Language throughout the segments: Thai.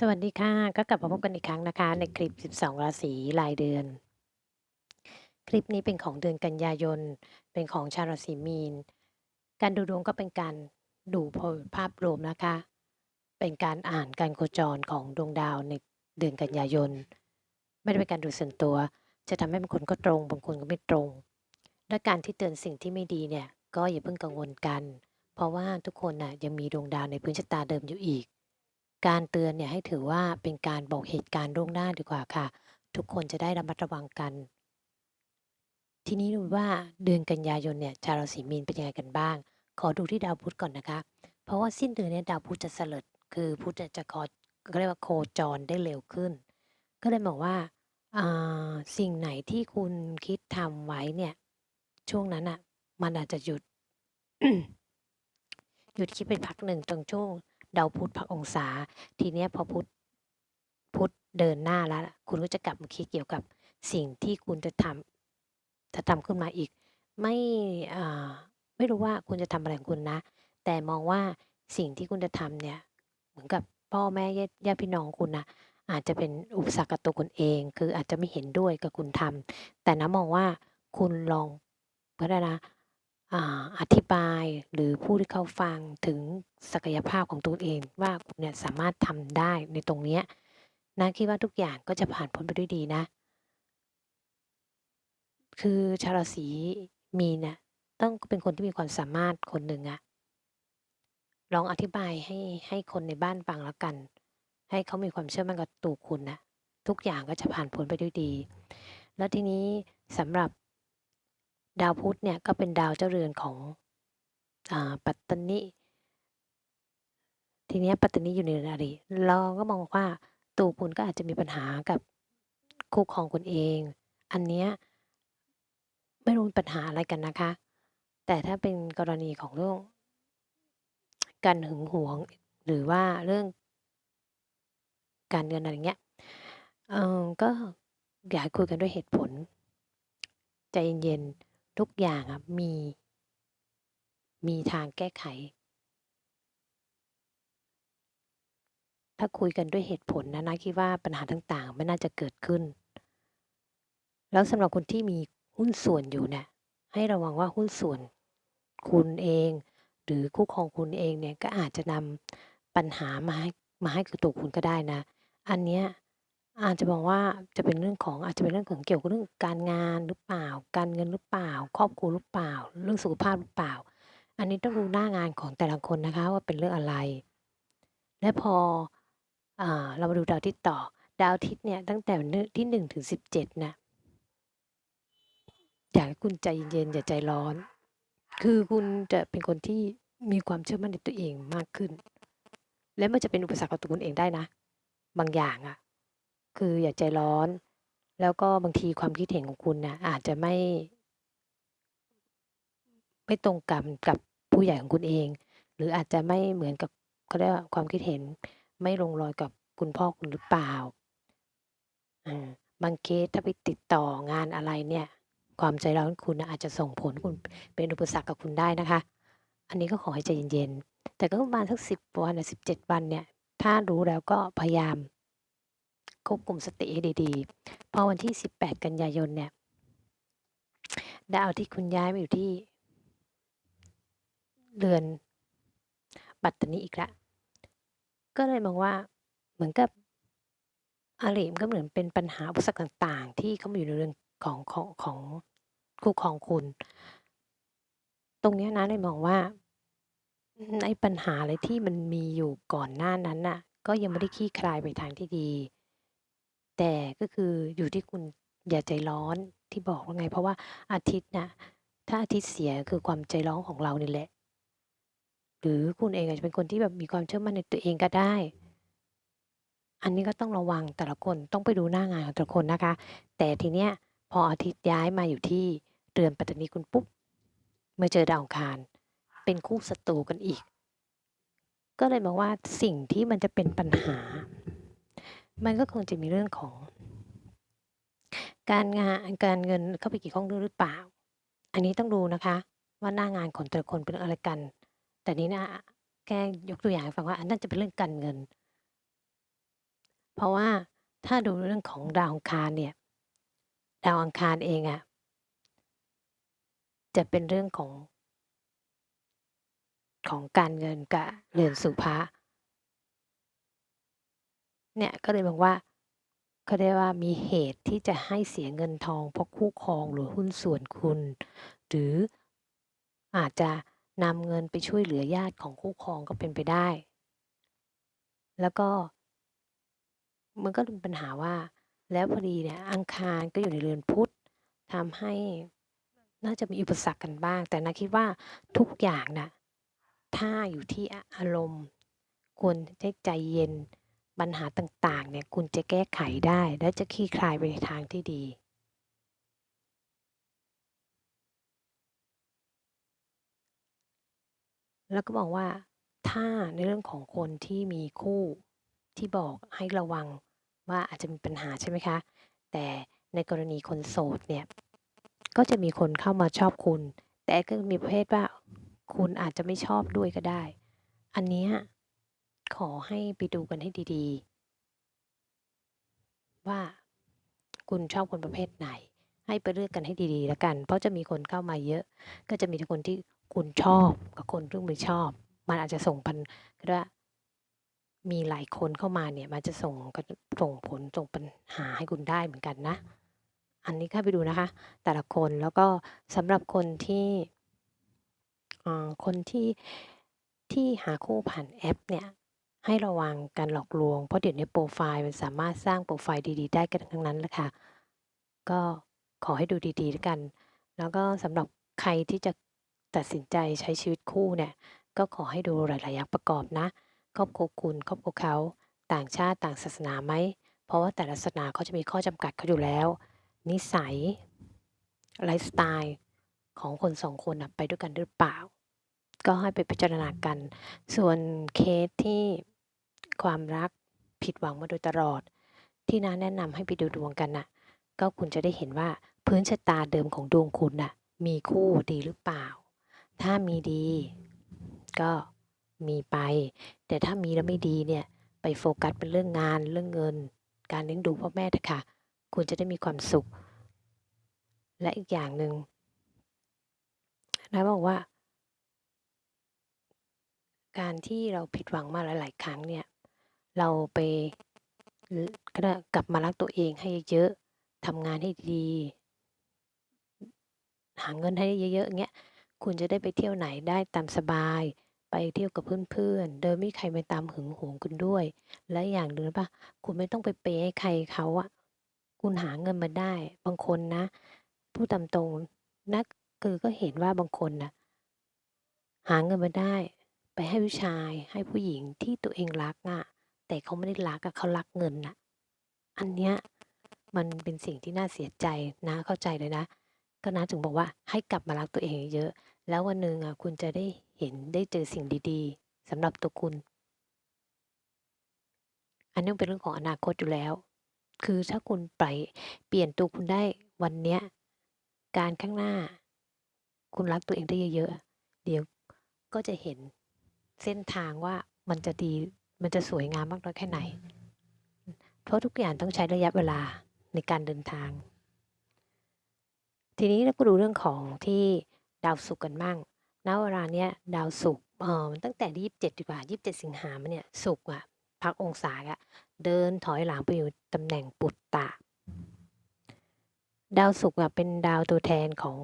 สวัสดีค่ะ ก็กลับมาพบกันอีกครั้งนะคะ ในคลิป 12 ราศีรายเดือน คลิปนี้เป็นของเดือนกันยายน เป็นของชาวราศีมีน การดูดวงก็เป็นการดูภาพรวมนะคะ เป็นการอ่านการโคจรของดวงดาวในเดือนกันยายน ไม่ได้เป็นการดูส่วนตัว จะทำให้บางคนก็ตรง บางคนก็ไม่ตรง และการที่เตือนสิ่งที่ไม่ดีเนี่ย ก็อย่าเพิ่งกังวลกัน เพราะว่าทุกคนน่ะยังมีดวงดาวในพื้นชะตาเดิมอยู่อีก การเตือนเนี่ยให้ถือว่าเป็นการบอกเหตุการณ์ล่วงหน้าดีกว่าค่ะ ทุกคนจะได้ระมัดระวังกัน ทีนี้ดูว่าเดือนกันยายนเนี่ยชาวราศีมีนเป็นยังไงกันบ้าง ขอดูที่ดาวพุธก่อนนะคะ เพราะว่าสิ้นเดือนเนี้ดาวพุธจะเสลิดคือพุธจะคอเขาเรียกว่าโคจรได้เร็วขึ้น ก็เลยบอกว่าสิ่งไหนที่คุณคิดทำไว้เนี่ย ช่วงนั้นอะ่ะ มันอาจจะหยุด หยุดคิดไปพักหนึ่งตรงช่วง ดาวพุธพักองศา ทีเนี้ยพอพุธพุธเดินหน้าแล้ว คุณก็จะกลับมาคิดเกี่ยวกับสิ่งที่คุณจะทำจะทำขึ้นมาอีก ไม่ไม่รู้ว่าคุณจะทำอะไรของคุณนะ แต่มองว่าสิ่งที่คุณจะทำเนี่ยเหมือนกับพ่อแม่ญาติพี่น้องคุณนะอาจจะเป็นอุปสรรคกับตัวคุณเอง คืออาจจะไม่เห็นด้วยกับคุณทำแต่นะมองว่าคุณลองก็ได้นะ อธิบาย หรือผู้ที่เขาฟังถึงศักยภาพของตัวเองว่า คุณเนี่ยสามารถทำได้ในตรงนี้นะคิดว่าทุกอย่างก็จะผ่านพ้นไปด้วยดีนะ คือชาวราศีมีเนี่ยต้องเป็นคนที่มีความสามารถคนหนึ่งอะ ลองอธิบายให้ ให้คนในบ้านฟังแล้วกัน ให้เขามีความเชื่อมั่นกับตัวคุณนะทุกอย่างก็จะผ่านพ้นไปด้วยดี แล้วทีนี้สำหรับ ดาวพุธเนี่ยก็เป็นดาวเจ้าเรือนของอปัตตนิทีนี้ปัตตนิอยู่ในเรือนอริเราก็มองว่าตัวคุณก็อาจจะมีปัญหากับคู่ครองคุณเอง อันเนี้ยไม่รู้ปัญหาอะไรกันนะคะ แต่ถ้าเป็นกรณีของเรื่องการหึงหวงหรือว่าเรื่องการเงินอะไรเงี้ยเออก็อยากคุยกันด้วยเหตุผล ใจเย็น ทุกอย่างมี มีทางแก้ไข ถ้าคุยกันด้วยเหตุผลนะนะคิดว่าปัญหาต่างๆ ไม่น่าจะเกิดขึ้น แล้วสำหรับคนที่มีหุ้นส่วนอยู่เนี่ย ให้ระวังว่าหุ้นส่วน คุณเอง หรือคู่ครองคุณเองเนี่ยก็อาจจะนำปัญหามาให้มาให้กับตัวคุณก็ได้นะ อันเนี้ย อาจจะบอกว่า จะเป็นเรื่องของ อาจจะเป็นเรื่องของ เกี่ยวกับเรื่องการงานหรือเปล่า การเงินหรือเปล่า ครอบครัวหรือเปล่า เรื่องสุขภาพหรือเปล่า อันนี้ต้องดูหน้างานของแต่ละคนนะคะว่าเป็นเรื่องอะไร และพอ อ่า เรามาดูดาวทิศต่อ ดาวทิศเนี่ยตั้งแต่ที่หนึ่งถึงสิบเจ็ดนะอยากให้คุณใจเย็น ๆ อย่าใจร้อน คือคุณจะเป็นคนที่มีความเชื่อมั่นในตัวเองมากขึ้น และมันจะเป็นอุปสรรคกับตัวคุณเองได้นะ บางอย่างอะ คืออย่าใจร้อน แล้วก็บางทีความคิดเห็นของคุณนะอาจจะไม่ ไม่ตรงกันกับผู้ใหญ่ของคุณเอง หรืออาจจะไม่เหมือนกับเขาเรียกว่าความคิดเห็นไม่ลงรอยกับคุณพ่อคุณหรือเปล่าบางเคสถ้าไปติดต่องานอะไรเนี่ย ความใจร้อนคุณอาจจะส่งผลคุณเป็นอุปสรรคกับคุณได้นะคะ อันนี้ก็ขอให้ใจเย็นๆแต่ก็ประมาณสักสิบวันสิบเจ็ดวันเนี่ย ถ้ารู้แล้วก็พยายาม ควบคุมสติให้ดีๆ พอวันที่ 18 กันยายนเนี่ย ดาวที่คุณย้ายมาอยู่ที่ เรือนปัตตานีอีกละ ก็เลยมองว่าเหมือนกับอารีมก็เหมือนเป็นปัญหาอุปสรรคต่างๆ ที่เขามาอยู่ในเรือนของของของคู่ของคุณ ตรงนี้นะเลยมองว่าในปัญหาอะไรที่มันมีอยู่ก่อนหน้านั้นน่ะ ก็ยังไม่ได้คลี่คลายไปทางที่ดี แต่ก็คืออยู่ที่คุณอย่าใจร้อน ที่บอกว่าไง เพราะว่าอาทิตย์นะถ้าอาทิตย์เสีย คือความใจร้อนของเรานี่แหละ หรือคุณเองอาจจะเป็นคนที่แบบมีความเชื่อมั่นในตัวเองก็ได้ อันนี้ก็ต้องระวังแต่ละคน ต้องไปดูหน้างานของแต่ละคนนะคะ แต่ทีเนี้ยพออาทิตย์ย้ายมาอยู่ที่เรือนปัตตานีคุณปุ๊บเมื่อเจอดาวอังคาร เป็นคู่ศัตรูกันอีก ก็เลยบอกว่าสิ่งที่มันจะเป็นปัญหา มันก็คงจะมีเรื่องของ การงานการเงินเข้าไปกี่ข้องด้วยหรือเปล่า อันนี้ต้องดูนะคะ ว่าหน้างานของแต่ละคนเป็นอะไรกัน แต่นี้นะแค่ยกตัวอย่างฟังว่าอันนั้นจะเป็นเรื่องการเงิน เพราะว่าถ้าดูเรื่องของดาวอังคารเนี่ยดาวอังคารเองอะจะเป็นเรื่องของของการเงินกับเรือนสุภะ เนี่ยก็เลยบอกว่าเขาเรียกว่ามีเหตุที่จะให้เสียเงินทองเพราะคู่ครองหรือหุ้นส่วนคุณ หรืออาจจะนำเงินไปช่วยเหลือญาติของคู่ครองก็เป็นไปได้ แล้วก็มันก็เป็นปัญหาว่า แล้วพอดีเนี่ยอังคารก็อยู่ในเรือนพุธทำให้น่าจะมีอุปสรรคกันบ้าง แต่นะคิดว่าทุกอย่างน่ะถ้าอยู่ที่อารมณ์ควรใจเย็น ปัญหาต่างๆ เนี่ยคุณจะแก้ไขได้และจะคลี่คลายไปในทางที่ดี แล้วก็บอกว่า ถ้าในเรื่องของคนที่มีคู่ที่บอกให้ระวังว่าอาจจะมีปัญหาใช่ไหมคะ แต่ในกรณีคนโสดเนี่ย ก็จะมีคนเข้ามาชอบคุณ แต่ก็มีประเภทว่า คุณอาจจะไม่ชอบด้วยก็ได้ อันนี้ ขอให้ไปดูกันให้ดีๆ ว่าคุณชอบคนประเภทไหน ให้ไปเลือกกันให้ดีๆแล้วกัน เพราะจะมีคนเข้ามาเยอะ ก็จะมีแต่คนที่คุณชอบกับคนที่ไม่ชอบ มันอาจจะส่งพันก็ว่ามีหลายคนเข้ามาเนี่ย มันจะส่งกส่งผลส่งปัญหาให้คุณได้เหมือนกันนะ อันนี้เข้าไปดูนะคะ แต่ละคนแล้วก็สำหรับคนที่อ่าคนที่ที่หาคู่ผ่านแอปเนี่ย ให้ระวังการหลอกลวง เพราะเดี๋ยวนี้โพรไฟล์มันสามารถสร้างโพรไฟล์ดีๆ ได้กันทั้งนั้นแหละค่ะ ก็ขอให้ดูดีๆแล้วกัน แล้วก็สำหรับใครที่จะตัดสินใจใช้ชีวิตคู่เนี่ย ก็ขอให้ดูหลายๆอย่างประกอบนะ ครอบครัวคุณ ครอบครัวเขา ต่างชาติต่างศาสนาไหม เพราะว่าแต่ละศาสนาเขาจะมีข้อจำกัดเขาอยู่แล้ว นิสัย ไลฟ์สไตล์ของคน2คนน่ะไปด้วยกันหรือเปล่า ก็ให้ไปพิจารณากัน ส่วนเคสที่ ความรัก ผิดหวังมาโดยตลอด ที่น้าแนะนำให้ไปดูดวงกันน่ะ ก็คุณจะได้เห็นว่าพื้นชะตาเดิมของดวงคุณน่ะ มีคู่ดีหรือเปล่า ถ้ามีดี ก็มีไป แต่ถ้ามีแล้วไม่ดีเนี่ย ไปโฟกัสเป็นเรื่องงานเรื่องเงิน การเลี้ยงดูพ่อแม่เถอะค่ะ คุณจะได้มีความสุข และอีกอย่างหนึ่งน้าบอกว่า การที่เราผิดหวังมาหลาย ๆ ครั้งเนี่ย เราไปกลับมารักตัวเองให้เยอะทำงานให้ดี หาเงินให้เยอะๆอย่างเงี้ยคุณจะได้ไปเที่ยวไหนได้ตามสบาย ไปเที่ยวกับเพื่อนๆ โดยไม่ใครมาตามหึงหวงคุณด้วย และอย่างหนึ่งรู้เปล่าคุณไม่ต้องไปเปย์ให้ใครเขาอะคุณหาเงินมาได้ บางคนนะพูดตามตรงนะคือก็เห็นว่าบางคนนะหาเงินมาได้ ไปให้ผู้ชายให้ผู้หญิงที่ตัวเองรักอะ แต่เขาไม่ได้รักอะเขารักเงินน่ะ อันเนี้ยมันเป็นสิ่งที่น่าเสียใจน้าเข้าใจเลยนะ ก็น้าถึงบอกว่าให้กลับมารักตัวเองเยอะ แล้ววันหนึ่งอะคุณจะได้เห็นได้เจอสิ่งดีๆสำหรับตัวคุณ อันนี้เป็นเรื่องของอนาคตอยู่แล้ว คือถ้าคุณไปเปลี่ยนตัวคุณได้วันเนี้ยการข้างหน้า คุณรักตัวเองได้เยอะๆอะเดี๋ยวก็จะเห็นเส้นทางว่ามันจะดี มันจะสวยงามมากน้อยแค่ไหน เพราะทุกอย่างต้องใช้ระยะเวลาในการเดินทาง ทีนี้เราก็ดูเรื่องของที่ดาวศุกร์กันบ้างณเวลาเนี้ยดาวศุกร์เอ่อตั้งแต่ที่27ดีกว่า27สิงหามาเนี่ยศุกร์อะพักองศาแล้วเดินถอยหลังไปอยู่ตำแหน่งปุตตะ ดาวศุกร์อะเป็นดาวตัวแทนของ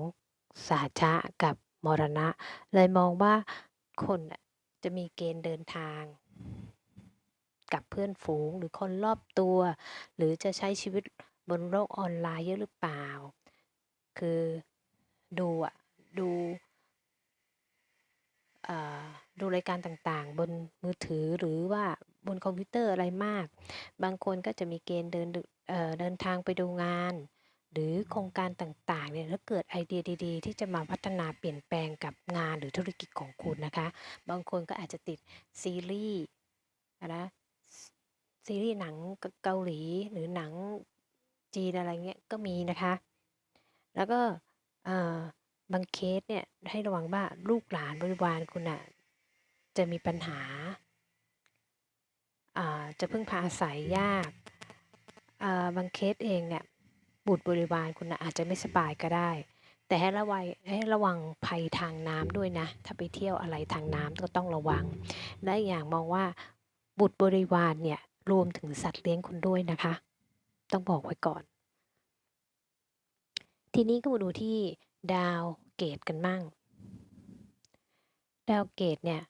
สหชะกับมรณะ เลยมองว่าคนน่ะจะมีเกณฑ์เดินทาง กับเพื่อนฝูงหรือคนรอบตัว หรือจะใช้ชีวิตบนโลกออนไลน์เยอะหรือเปล่า คือดูอะดูอ่าดูรายการต่างๆ บนมือถือหรือว่าบนคอมพิวเตอร์อะไรมาก บางคนก็จะมีเกณฑ์เดินดเอ่อเดินทางไปดูงาน หรือโครงการต่างๆเนี่ยแล้วเกิดไอเดียดีๆ ที่จะมาพัฒนาเปลี่ยนแปลงกับงานหรือธุรกิจของคุณนะคะ บางคนก็อาจจะติดซีรีส์นะ ซีรีส์หนังเกาหลีหรือหนังจีนอะไรเงี้ยก็มีนะคะ แล้วก็บางเคสเนี่ยให้ระวังว่าลูกหลานบริวารคุณน่ะจะมีปัญหาาจะพึ่งพาอาศัยยากาบางเคสเองเนี่ยบุตรบริวารคุณอาจจะไม่สบายก็ได้ แต่ให้ระวัยให้ระวังภัยทางน้ำด้วยนะ ถ้าไปเที่ยวอะไรทางน้ำก็ต้องระวัง และอย่างมองว่าบุตรบริวารเนี่ย รวมถึงสัตว์เลี้ยงคุณด้วยนะคะ ต้องบอกไว้ก่อน ทีนี้ก็มาดูที่ดาวเกตกันมั่งดาวเกตเนี่ย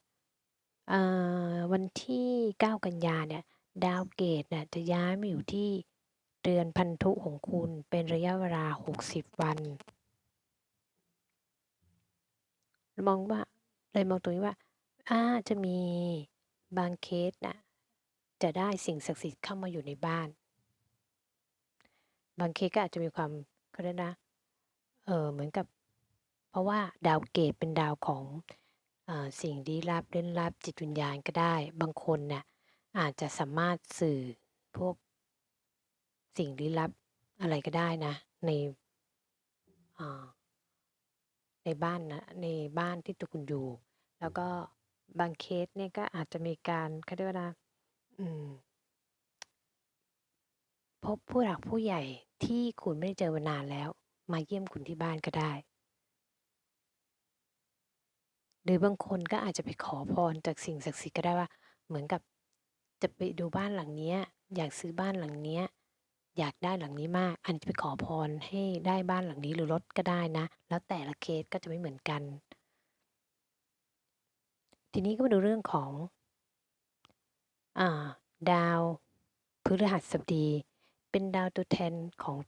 วันที่ 9 กันยาเนี่ย ดาวเกตเนี่ยจะย้ายมาอยู่ที่เรือนพันธุของคุณเป็นระยะเวลา 60 วัน มองว่าเลยมองตรงนี้ว่าอาจะมีบางเคสน่ะ จะได้สิ่งศักดิ์สิทธิ์เข้ามาอยู่ในบ้าน บางเคสก็อาจจะมีความเขาเรียกนะเออเหมือนกับ เพราะว่าดาวเกตเป็นดาวของอสิ่งลี้ลับเร้นลับจิตวิญญาณก็ได้ บางคนเนี่ยอาจจะสามารถสื่อพวกสิ่งลี้ลับอะไรก็ได้นะ ในในบ้านนะในบ้านที่ตัวคุณอยู่ แล้วก็บางเคสเนี่ยก็อาจจะมีการเขาเรียกว่านะ พบผู้หลักผู้ใหญ่ที่คุณไม่ได้เจอมานานแล้ว มาเยี่ยมคุณที่บ้านก็ได้ หรือบางคนก็อาจจะไปขอพรจากสิ่งศักดิ์สิทธิ์ก็ได้ว่า เหมือนกับจะไปดูบ้านหลังเนี้ยอยากซื้อบ้านหลังเนี้ยอยากได้หลังนี้มากอาจจะไปขอพรให้ได้บ้านหลังนี้หรือรถก็ได้นะ แล้วแต่ละเคสก็จะไม่เหมือนกัน ทีนี้ก็มาดูเรื่องของ ดาวพฤหัสบดี เป็นดาวตัวแทนของ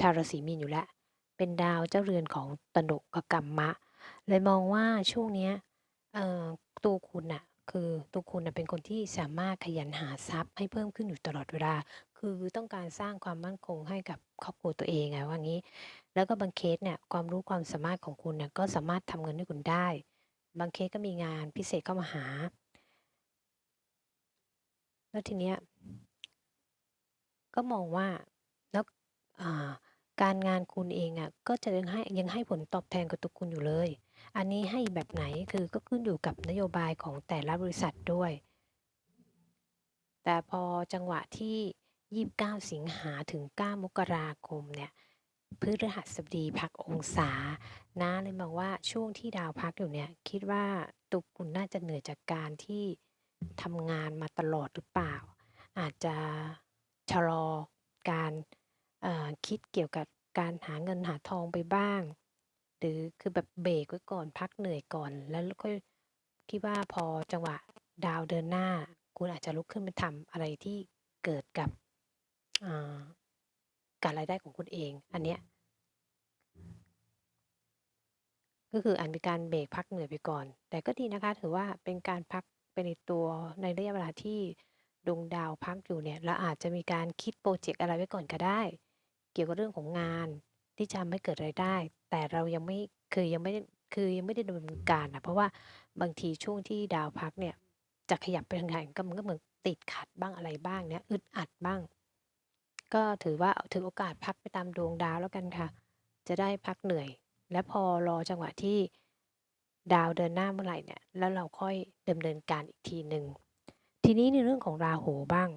ชาวราศีมีนอยู่แล้ว เป็นดาวเจ้าเรือนของตนุกกัมมะ เลยมองว่าช่วงเนี้ยตัวคุณน่ะคือตัวคุณเป็นคนที่สามารถขยันหาทรัพย์ให้เพิ่มขึ้นอยู่ตลอดเวลา คือต้องการสร้างความมั่นคงให้กับครอบครัวตัวเองอะว่างี้ แล้วก็บางเคสเนี่ยความรู้ความสามารถของคุณน่ะก็สามารถทำเงินให้คุณได้ บางเคสก็มีงานพิเศษเข้ามาหา แล้วทีเนี้ยก็มองว่าแล้วการงานคุณเองอะก็จะยังให้ยังให้ผลตอบแทนกับตัวคุณอยู่เลย อันนี้ให้แบบไหนคือก็ขึ้นอยู่กับนโยบายของแต่ละบริษัทด้วย แต่พอจังหวะที่ 29 สิงหาถึง 9 มกราคมเนี่ยพฤหัสบดีพักองศานะเลยมองว่าช่วงที่ดาวพักอยู่เนี่ยคิดว่าตัวคุณน่าจะเหนื่อยจากการที่ ทำงานมาตลอดหรือเปล่า อาจจะชะลอการคิดเกี่ยวกับการหาเงินหาทองไปบ้าง หรือคือแบบเบรกไว้ก่อนพักเหนื่อยก่อน แล้วค่อยคิดว่าพอจังหวะดาวเดินหน้า คุณอาจจะลุกขึ้นไปทำอะไรที่เกิดกับการรายได้ของคุณเอง อันเนี้ยก็คืออาจมีการเบรกพักเหนื่อยไปก่อน แต่ก็ดีนะคะ ถือว่าเป็นการพัก ไปในตัวในระยะเวลาที่ดวงดาวพักอยู่เนี่ยเราอาจจะมีการคิดพรเจกต์อะไรไว้ก่อนก็ได้ เกี่ยวกับเรื่องของงานที่จะทำให้เกิดรายได้ แต่เรายังไม่คือยังไม่ได้คือยังไม่ได้ดำเนินการนะเพราะว่าบางทีช่วงที่ดาวพักเนี่ยจะขยับไปทางไหนก็มันก็เหมือนติดขัดบ้างอะไรบ้างเนี่ยอึดอัดบ้าง ก็ถือว่าถือโอกาสพักไปตามดวงดาวแล้วกันค่ะ จะได้พักเหนื่อย และพอรอจังหวะที่ ดาวเดินหน้าเมื่อไหร่เนี่ยแล้วเราค่อยดำเนินการอีกทีหนึ่งทีนี้ในเรื่องของราหูบ้าง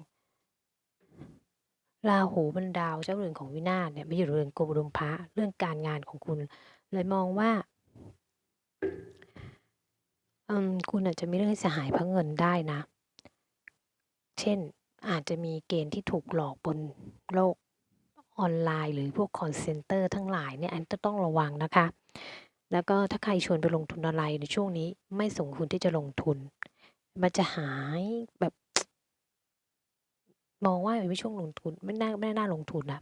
ราหูเป็นดาวเจ้าเรือนของวินาศเนี่ยมาอยู่เรือนกุมรุมพระเรื่องการงานของคุณ เลยมองว่าอืมคุณอาจจะมีเรื่องให้เสียหายเพราะเงินได้นะ เช่นอาจจะมีเกณฑ์ที่ถูกหลอกบนโลกออนไลน์ หรือพวกคอลเซนเตอร์ทั้งหลายเนี่ยอันต้องระวังนะคะ แล้วก็ถ้าใครชวนไปลงทุนอะไรในช่วงนี้ไม่สมควรที่จะลงทุน มันจะหายแบบ มองว่ามันไม่ช่วงลงทุนไม่น่าไม่น่าลงทุนนะ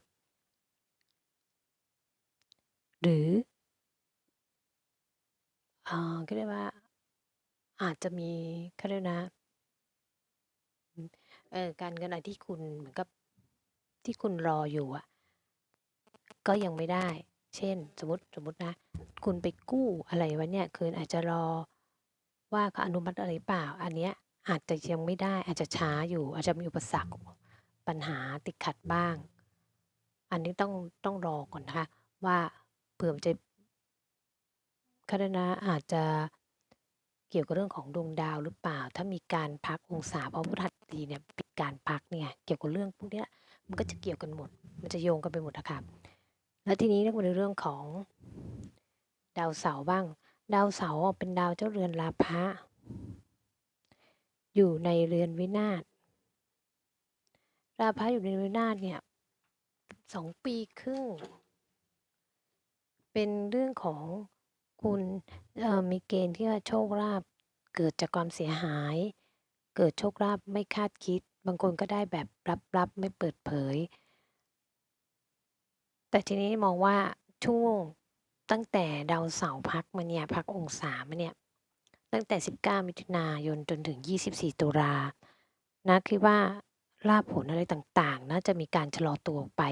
หรืออ่าก็เรียกว่า อาจจะมีเขาเรียกนะเออการเงินอะไรที่คุณเหมือนกับที่คุณรออยู่อะก็ยังไม่ได้ เช่น สมมติสมมตินะ คุณไปกู้อะไรว้เนี่ยคืออาจจะรอว่าเขาอนุมัติอะไรเปล่า อันเนี้ยอาจจะยังไม่ได้อาจจะช้าอยู่ อาจจะมีอุปสรรคปัญหาติดขัดบ้าง อันนี้ต้องต้องรอก่อนนะคะว่าเผื่อจะเขารียกนะอาจจะเกี่ยวกับเรื่องของดวงดาวหรือเปล่า ถ้ามีการพักองศาเพราะพฤหัสดีเนี่ยป็นการพักเนี่ยเกี่ยวกับเรื่องพวกนี้มันก็จะเกี่ยวกันหมด มันจะโยงกันไปหมดอะค่ะ แล้วทีนี้เรื่องเรื่องของดาวเสาร์บ้าง ดาวเสาร์เป็นดาวเจ้าเรือนราพะอยู่ในเรือนวินาศราพะอยู่ในวินาศเนี่ย2ปีครึ่ง เป็นเรื่องของคุณมีเกณฑ์ที่ว่าโชคลาภเกิดจากความเสียหาย เกิดโชคลาภไม่คาดคิด บางคนก็ได้แบบลับๆไม่เปิดเผย แต่ทีนี้มองว่าช่วงตั้งแต่ดาวเสาร์พักมาเนี่ยพักองศามาเนี่ยตั้งแต่ 19 มิถุนายนจนถึง 24 ตุลานะคิดว่าลาภผลอะไรต่างๆน่าจะมีการชะลอตัวไป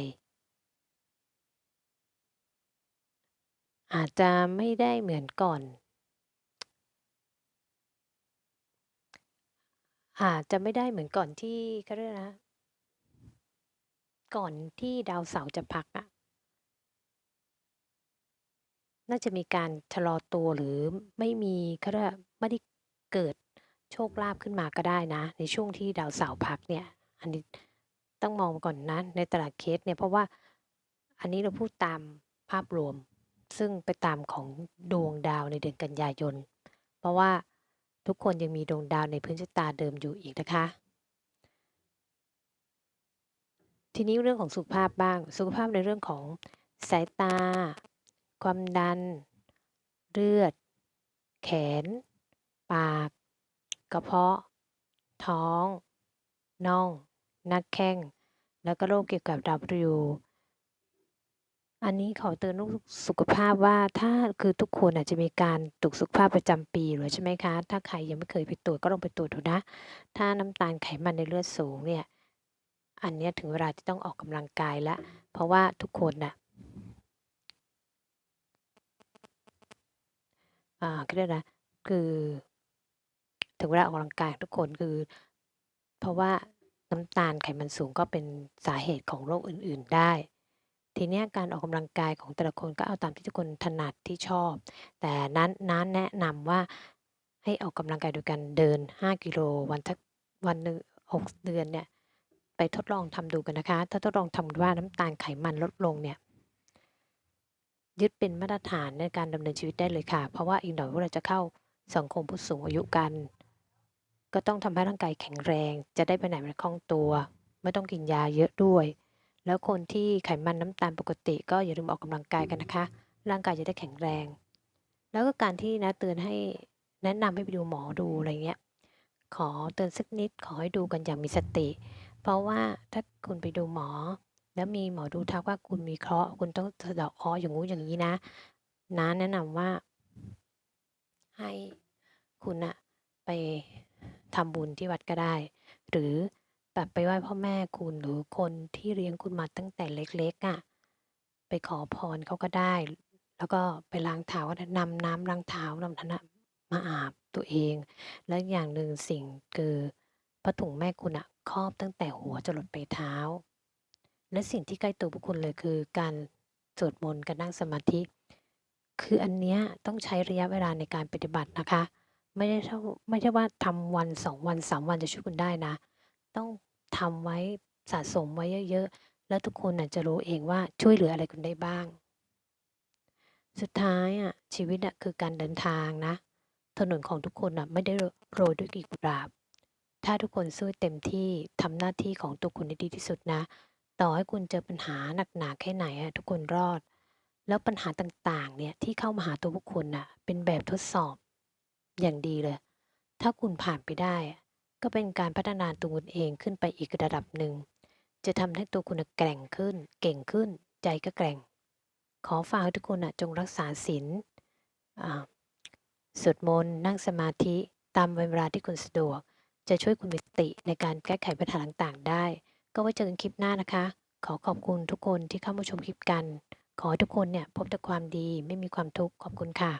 อาจจะไม่ได้เหมือนก่อน อาจจะไม่ได้เหมือนก่อนที่เขาเรียกนะ ก่อนที่ดาวเสาร์จะพักอะ น่าจะมีการชะลอตัวหรือไม่มีเขาเรียกว่าไม่ได้เกิดโชคลาภขึ้นมาก็ได้นะ ในช่วงที่ดาวเสาร์พักเนี่ยอันนี้ต้องมองก่อนนะในต่ละเคสเนี่ยเพราะว่าอันนี้เราพูดตามภาพรวม ซึ่งไปตามของดวงดาวในเดือนกันยายน เพราะว่าทุกคนยังมีดวงดาวในพื้นชะตาเดิมอยู่อีกนะคะ ทีนี้เรื่องของสุขภาพบ้าง สุขภาพในเรื่องของสายตา ความดัน เลือด แขน ปาก กระเพาะ ท้อง น่องน้าแข้ง แล้วก็โรคเกี่ยวกับ W อันนี้ขอเตือนเรื่องสุขภาพว่าถ้าคือทุกคนอาจจะมีการตรวจสุขภาพประจำปีอยู่แล้วใช่ไหมคะ ถ้าใครยังไม่เคยไปตรวจก็ลองไปตรวจดูนะ ถ้าน้ำตาลไขมันในเลือดสูงเนี่ย อันนี้ถึงเวลาที่ต้องออกกำลังกายล้วเพราะว่าทุกคนน่ะ อ่าเขาเรียกอะไรนะคือ ถึงเวลาออกกำลังกายทุกคนคือ เพราะว่าน้ำตาลไขมันสูงก็เป็นสาเหตุของโรคอื่น ๆได้ ทีเนี้ยการออกกำลังกายของแต่ละคนก็เอาตามที่ทุกคนถนัดที่ชอบ แต่นั้นน้าแนะนำว่าให้ออกกำลังกายโดยการเดิน 5 กิโลวันสักวันหนึ่ง6เดือนเนี่ย ไปทดลองทำดูกันนะคะ ถ้าทดลองทำว่าน้ำตาลไขมันลดลงเนี่ย ยึดเป็นมาตรฐานในการดำเนินชีวิตได้เลยค่ะ เพราะว่าอีกหน่อยพวกเราจะเข้าสังคมผู้สูงอายุกัน ก็ต้องทำให้ร่างกายแข็งแรง จะได้ไปไหนมาคล่องตัว ไม่ต้องกินยาเยอะด้วย แล้วคนที่ไขมันน้ำตาลปกติ ก็อย่าลืมออกกำลังกายกันนะคะ ร่างกายจะได้แข็งแรง แล้วก็การที่นะเตือนให้แนะนำให้ไปดูหมอดูอะไรเงี้ยขอเตือนสักนิดขอให้ดูกันอย่างมีสติ เพราะว่าถ้าคุณไปดูหมอ แล้วมีหมอดูทักว่าคุณมีเคราะห์คุณต้องสะเดาะเคราะห์อย่างงู้นอย่างงี้นะน้าแนะนำว่า ให้คุณน่ะไปทำบุญที่วัดก็ได้ หรือแบบไปไหว้พ่อแม่คุณหรือคนที่เลี้ยงคุณมาตั้งแต่เล็กๆอะไปขอพรเขาก็ได้ แล้วก็ไปล้างเท้าก็ได้นำน้ำล้างเท้านำธน้ำมาอาบตัวเอง แล้วอย่างหนึ่งสิ่งคือผ้าถุงแม่คุณน่ะครอบตั้งแต่หัวจรดปเท้า และสิ่งที่ใกล้ตัวพวกคุณเลยคือการสวดมนต์การนั่งสมาธิ คืออันเนี้ยต้องใช้ระยะเวลาในการปฏิบัตินะคะ ไม่ได้เท่าไม่ใช่ว่าทำวัน2วัน3วันจะช่วยคุณได้นะ ต้องทำไว้สะสมไว้เยอะๆ แล้วทุกคนจะรู้เองว่าช่วยเหลืออะไรคุณได้บ้าง สุดท้ายอะชีวิตอะคือการเดินทางนะ ถนนของทุกคนน่ะไม่ได้โรยด้วยกีบกุหลาบ ถ้าทุกคนสู้เต็มที่ทำหน้าที่ของตัวคุณให้ดีที่สุดนะ ต่อให้คุณเจอปัญหาหนักหนาแค่ไหนอะทุกคนรอด แล้วปัญหาต่าง ๆ เนี่ย ที่เข้ามาหาตัวพวกคุณน่ะ เป็นแบบทดสอบ อย่างดีเลย ถ้าคุณผ่านไปได้อะก็เป็นการพัฒนาตัวคุณเองขึ้นไปอีกระดับหนึ่ง จะทำให้ตัวคุณน่ะแกร่งขึ้น เก่งขึ้น ใจก็แกร่ง ขอฝากให้ทุกคนน่ะจงรักษาศีลอ่าสวดมนต์นั่งสมาธิตามเวลาที่คุณสะดวก จะช่วยคุณมีสติในการแก้ไขปัญหาต่างๆ ได้ ก็ไว้เจอกันคลิปหน้านะคะ ขอขอบคุณทุกคนที่เข้ามาชมคลิปกัน ขอให้ทุกคนเนี่ยพบแต่ความดีไม่มีความทุกข์ขอบคุณค่ะ